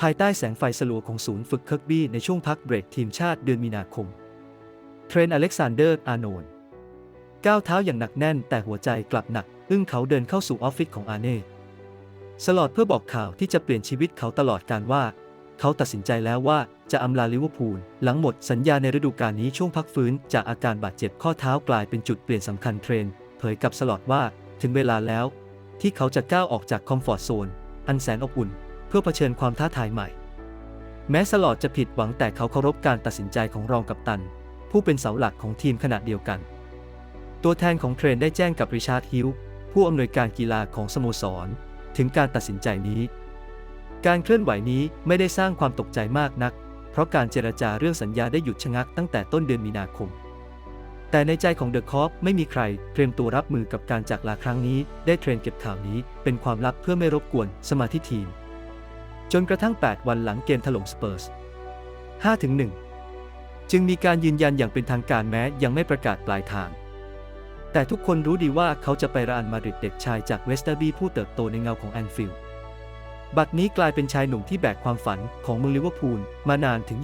ภายใต้แสงไฟสลัวของศูนย์ฝึกเคิร์กบี้ในช่วงพักเบรกทีมชาติเดือนมีนาคม เทรนต์อเล็กซานเดอร์ อาร์โนนก้าวเท้าอย่างหนักแน่นแต่หัวใจกลับหนัก อึ้งเขาเดินเข้าสู่ออฟฟิศของอาเน่ สลอดเพื่อบอกข่าวที่จะเปลี่ยนชีวิตเขาตลอดการว่า เขาตัดสินใจแล้วว่าจะอำลาลิเวอร์พูลหลังหมดสัญญาในฤดูกาลนี้ช่วงพักฟื้น จากอาการบาดเจ็บข้อเท้ากลายเป็นจุดเปลี่ยนสำคัญเทรน เผยกับสลอดว่าถึงเวลาแล้ว ที่เขาจะก้าวออกจากคอมฟอร์ทโซนอันแสนอบอุ่น เพื่อเผชิญความท้าทายใหม่ แม้สลอดจะผิดหวังแต่เขาเคารพการตัดสินใจของรองกัปตัน ผู้เป็นเสาหลักของทีมขณะเดียวกัน ตัวแทนของเทรนได้แจ้งกับริชาร์ดฮิลผู้อำนวยการกีฬาของสโมสร ถึงการตัดสินใจนี้ การเคลื่อนไหวนี้ไม่ได้สร้างความตกใจมากนัก เพราะการเจรจาเรื่องสัญญาได้หยุดชะงักตั้งแต่ต้นเดือนมีนาคม แต่ในใจของเดอะคอปไม่มีใครเตรียมตัวรับมือกับการจากลาครั้งนี้ ได้เทรนเก็บข่าวนี้เป็นความลับเพื่อไม่รบกวนสมาธิทีม จนกระทั่ง 8 วันหลังเกมถล่มสเปอร์ส 5-1 จึงมีการยืนยันอย่างเป็นทางการแม้ยังไม่ประกาศปลายทาง แต่ทุกคนรู้ดีว่าเขาจะไปรอันมาริดเด็กชายจากเวสเตอร์บีผู้เติบโตในเงาของแอนฟิลด์ บัดนี้กลายเป็นชายหนุ่มที่แบกความฝันของเมืองลิเวอร์พูลมานานถึง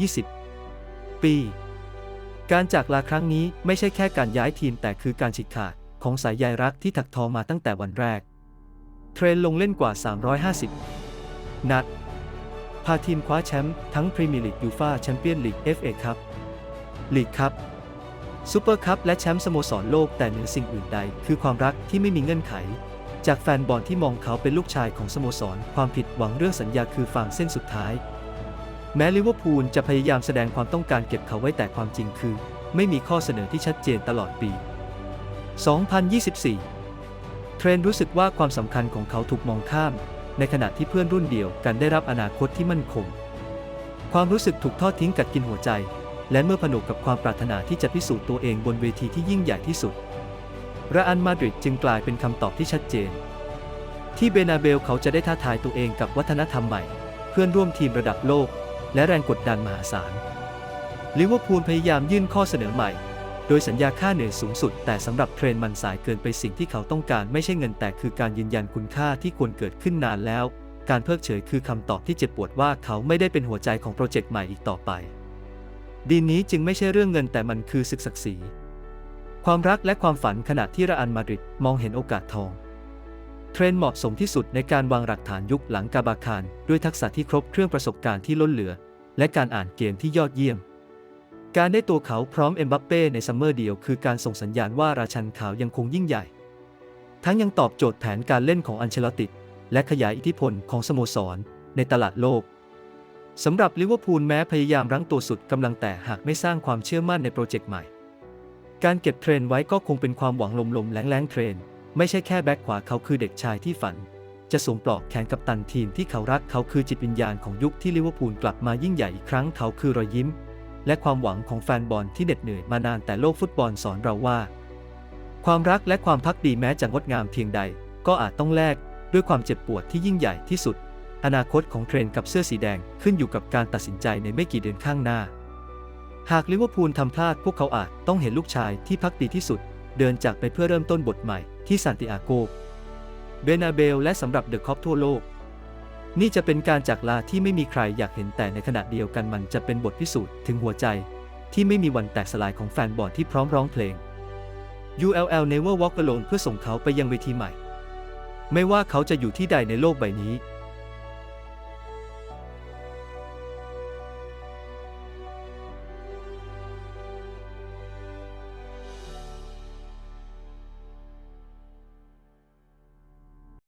20 ปี การจากลาครั้งนี้ไม่ใช่แค่การย้ายทีมแต่คือการฉีกขาดของสายใยรักที่ถักทอมาตั้งแต่วันแรก เทรนลงเล่นกว่า 350 นัด พาทีมคว้าแชมป์ทั้งพรีเมียร์ลีกยูฟ่าแชมเปี้ยนลีก FA คัพลีกคัพซูเปอร์คัพและแชมป์สโมสรโลกแต่เหนือสิ่งอื่นใด คือความรักที่ไม่มีเงื่อนไข จากแฟนบอลที่มองเขาเป็นลูกชายของสโมสร ความผิดหวังเรื่องสัญญาคือฟางเส้นสุดท้าย แม้ลิเวอร์พูลจะพยายามแสดงความต้องการเก็บเขาไว้แต่ความจริงคือ ไม่มีข้อเสนอที่ชัดเจนตลอดปี 2024 เทรนด์รู้สึกว่าความสำคัญของเขาถูกมองข้าม ในขณะที่เพื่อนรุ่นเดียวกันได้รับอนาคตที่มั่นคง ความรู้สึกถูกทอดทิ้งกัดกินหัวใจ และเมื่อผนวกกับความปรารถนาที่จะพิสูจน์ตัวเองบนเวทีที่ยิ่งใหญ่ที่สุดระอันมาดริดจึงกลายเป็นคำตอบที่ชัดเจน ที่เบนาเบลเขาจะได้ท้าทายตัวเองกับวัฒนธรรมใหม่ เพื่อนร่วมทีมระดับโลก และแรงกดดันมหาศาลลิเวอร์พูลพยายามยื่นข้อเสนอใหม่ โดยสัญญาค่าเหนื่อยสูงสุด แต่สำหรับเทรนมันสายเกินไปสิ่งที่เขาต้องการไม่ใช่เงินแต่คือการยืนยันคุณค่าที่ควรเกิดขึ้นนานแล้ว การเพิกเฉยคือคำตอบที่เจ็บปวดว่าเขาไม่ได้เป็นหัวใจของโปรเจกต์ใหม่อีกต่อไป ดีนี้จึงไม่ใช่เรื่องเงินแต่มันคือศึกศักดิ์ศรีความรักและความฝันขณะที่ระอันมาดริดมองเห็นโอกาสทอง เทรนเหมาะสมที่สุดในการวางหลักฐานยุคหลังกาบาคาร ด้วยทักษะที่ครบเครื่องประสบการณ์ที่ล้นเหลือ และการอ่านเกมที่ยอดเยี่ยม การได้ตัวเขาพร้อมเอ็มบัปเป้ในซัมเมอร์เดียวคือการส่งสัญญาณว่าราชันขาวยังคงยิ่งใหญ่ ทั้งยังตอบโจทย์แผนการเล่นของอันเชลติและขยายอิทธิพลของสโมสร ในตลาดโลกสำหรับลิเวอร์พูลแม้พยายามรั้งตัวสุดกำลังแต่หากไม่สร้างความเชื่อมั่นในโปรเจกต์ใหม่ การเก็บเทรนไว้ก็คงเป็นความหวังลมๆแล้งๆเทรน ไม่ใช่แค่แบ็คขวาเขาคือเด็กชายที่ฝัน จะสวมปลอกแขนกับตันทีมที่เขารักเขาคือจิตวิญญาณของยุคที่ลิเวอร์พูลกลับมายิ่งใหญ่อีกครั้งเขาคือรอยยิ้ม และความหวังของแฟนบอลที่เหน็ดเหนื่อยมานานแต่โลกฟุตบอลสอนเราว่า ความรักและความพักดีแม้จะงดงามเพียงใด ก็อาจต้องแลกด้วยความเจ็บปวดที่ยิ่งใหญ่ที่สุด อนาคตของเทรนกับเสื้อสีแดงขึ้นอยู่กับการตัดสินใจในไม่กี่เดือนข้างหน้า หากลิเวอร์พูลทำพลาดพวกเขาอาจต้องเห็นลูกชายที่พักดีที่สุด เดินจากไปเพื่อเริ่มต้นบทใหม่ที่ซานติอาโกเบนาเบลและสำหรับเดอะคอปทั่วโลก นี่จะเป็นการจากลาที่ไม่มีใครอยากเห็นแต่ในขณะเดียวกันมันจะเป็นบทพิสูจน์ถึงหัวใจ ที่ไม่มีวันแตกสลายของแฟนบอลที่พร้อมร้องเพลง ULL Never Walk Alone เพื่อส่งเขาไปยังเวทีใหม่ ไม่ว่าเขาจะอยู่ที่ใดในโลกใบนี้